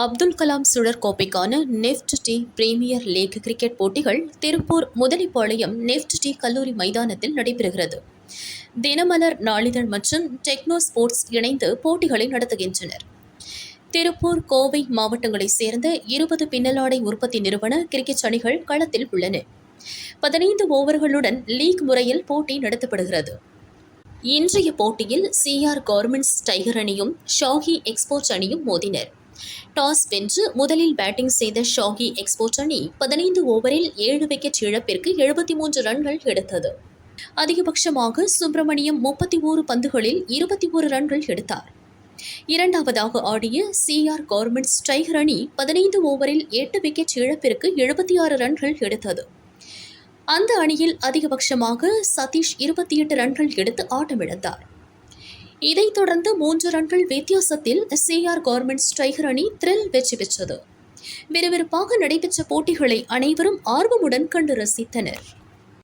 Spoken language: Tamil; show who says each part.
Speaker 1: அப்துல் கலாம் சுழற் கோப்பைக்கான நெஃப்ட் டி பிரீமியர் லீக் கிரிக்கெட் போட்டிகள் திருப்பூர் முதலிப்பாளையம் நெஃப்ட் டி கல்லூரி மைதானத்தில் நடைபெறுகிறது. தினமலர் நாளிதழ் மற்றும் டெக்னோ ஸ்போர்ட்ஸ் இணைந்து போட்டிகளை நடத்துகின்றனர். திருப்பூர் கோவை மாவட்டங்களைச் சேர்ந்த இருபது பின்னலாடை உற்பத்தி நிறுவன கிரிக்கெட் அணிகள் களத்தில் உள்ளன. பதினைந்து ஓவர்களுடன் லீக் முறையில் போட்டி நடத்தப்படுகிறது. இன்றைய போட்டியில் சிஆர் கவர்மெண்ட்ஸ் டைகர் அணியும் ஷாஹி எக்ஸ்போர்ட்ஸ் அணியும் மோதினர். டாஸ் வென்று முதலில் பேட்டிங் செய்த ஷாகி எக்ஸ்போர்ட் அணி பதினைந்து ஓவரில் ஏழு விக்கெட் இழப்பிற்கு எழுபத்தி மூன்று ரன்கள் எடுத்தது. அதிகபட்சமாக சுப்பிரமணியம் முப்பத்தி ஓரு பந்துகளில் இருபத்தி ஓரு ரன்கள் எடுத்தார். இரண்டாவதாக ஆடிய சிஆர் கவர்மெண்ட்ஸ் டைகர் அணி பதினைந்து ஓவரில் எட்டு விக்கெட் இழப்பிற்கு எழுபத்தி ஆறு ரன்கள் எடுத்தது. அந்த அணியில் அதிகபட்சமாக சதீஷ் இருபத்தி எட்டு ரன்கள் எடுத்து ஆட்டமிழந்தார். இதைத் தொடர்ந்து மூன்று ரன்கள் வித்தியாசத்தில் சிஆர் கவர்மெண்ட் ஸ்ட்ரைகர் அணி த்ரில் வெற்றி பெற்றது. விறுவிறுப்பாக நடைபெற்ற போட்டிகளை அனைவரும் ஆர்வமுடன் கண்டு ரசித்தனர்.